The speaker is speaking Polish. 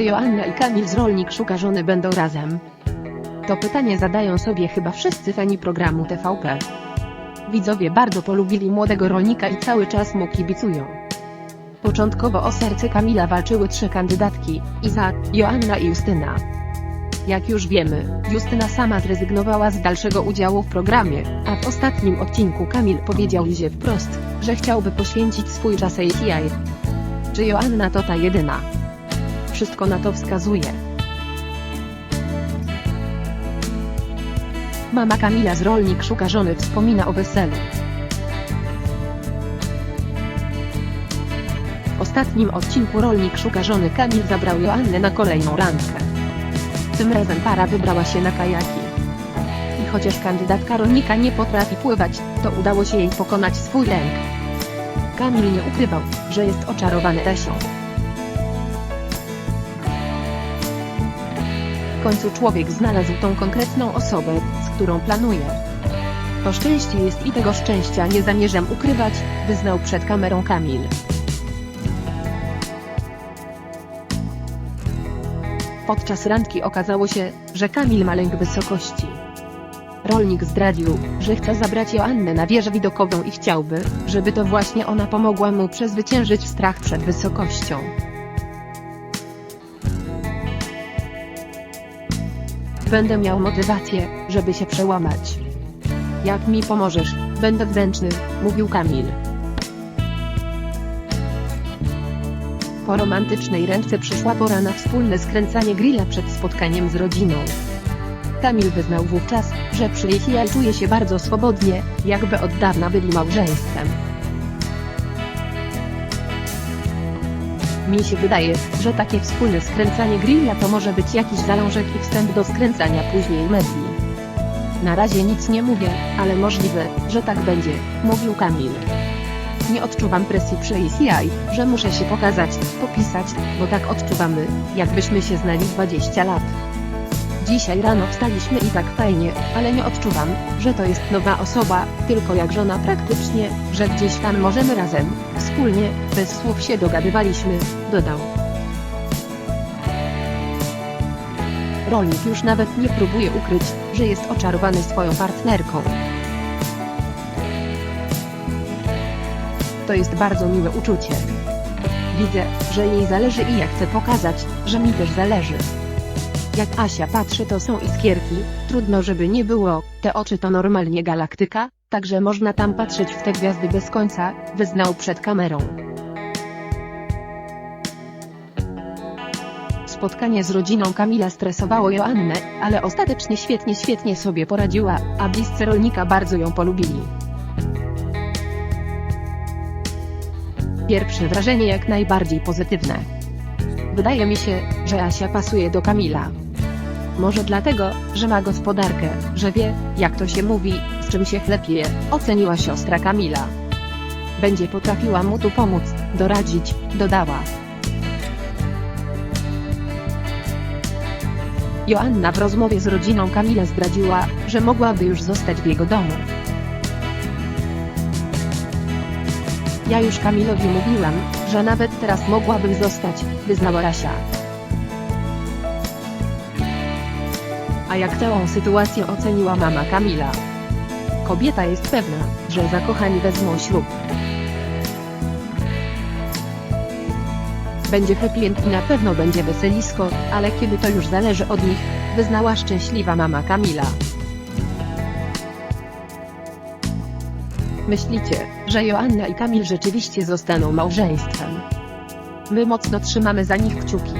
Czy Joanna i Kamil z Rolnik Szuka Żony będą razem? To pytanie zadają sobie chyba wszyscy fani programu TVP. Widzowie bardzo polubili młodego rolnika i cały czas mu kibicują. Początkowo o serce Kamila walczyły trzy kandydatki, Iza, Joanna i Justyna. Jak już wiemy, Justyna sama zrezygnowała z dalszego udziału w programie, a w ostatnim odcinku Kamil powiedział Izie wprost, że chciałby poświęcić swój czas jej. Czy Joanna to ta jedyna? Wszystko na to wskazuje. Mama Kamila z Rolnik Szuka Żony wspomina o weselu. W ostatnim odcinku Rolnik Szuka Żony Kamil zabrał Joannę na kolejną randkę. Tym razem para wybrała się na kajaki. I chociaż kandydatka rolnika nie potrafi pływać, to udało się jej pokonać swój lęk. Kamil nie ukrywał, że jest oczarowany Tesią. W końcu człowiek znalazł tą konkretną osobę, z którą planuje. To szczęście jest i tego szczęścia nie zamierzam ukrywać, wyznał przed kamerą Kamil. Podczas randki okazało się, że Kamil ma lęk wysokości. Rolnik zdradził, że chce zabrać Joannę na wieżę widokową i chciałby, żeby to właśnie ona pomogła mu przezwyciężyć strach przed wysokością. Będę miał motywację, żeby się przełamać. Jak mi pomożesz, będę wdzięczny, mówił Kamil. Po romantycznej ręce przyszła pora na wspólne skręcanie grilla przed spotkaniem z rodziną. Kamil wyznał wówczas, że przy ich jaj czuje się bardzo swobodnie, jakby od dawna byli małżeństwem. Mi się wydaje, że takie wspólne skręcanie grilla to może być jakiś zalążek i wstęp do skręcania później medli. Na razie nic nie mówię, ale możliwe, że tak będzie, mówił Kamil. Nie odczuwam presji przy ACI, że muszę się pokazać, popisać, bo tak odczuwamy, jakbyśmy się znali 20 lat. Dzisiaj rano wstaliśmy i tak fajnie, ale nie odczuwam, że to jest nowa osoba, tylko jak żona praktycznie, że gdzieś tam możemy razem, wspólnie, bez słów się dogadywaliśmy, dodał. Rolnik już nawet nie próbuje ukryć, że jest oczarowany swoją partnerką. To jest bardzo miłe uczucie. Widzę, że jej zależy i ja chcę pokazać, że mi też zależy. Jak Asia patrzy to są iskierki, trudno żeby nie było, te oczy to normalnie galaktyka, także można tam patrzeć w te gwiazdy bez końca, wyznał przed kamerą. Spotkanie z rodziną Kamila stresowało Joannę, ale ostatecznie świetnie świetnie sobie poradziła, a bliscy rolnika bardzo ją polubili. Pierwsze wrażenie jak najbardziej pozytywne. Wydaje mi się, że Asia pasuje do Kamila. Może dlatego, że ma gospodarkę, że wie, jak to się mówi, z czym się chlepie, oceniła siostra Kamila. Będzie potrafiła mu tu pomóc, doradzić, dodała. Joanna w rozmowie z rodziną Kamila zdradziła, że mogłaby już zostać w jego domu. Ja już Kamilowi mówiłam, że nawet teraz mogłabym zostać, wyznała Asia. A jak całą sytuację oceniła mama Kamila? Kobieta jest pewna, że zakochani wezmą ślub. Będzie happy end i na pewno będzie weselisko, ale kiedy to już zależy od nich, wyznała szczęśliwa mama Kamila. Myślicie, że Joanna i Kamil rzeczywiście zostaną małżeństwem? My mocno trzymamy za nich kciuki.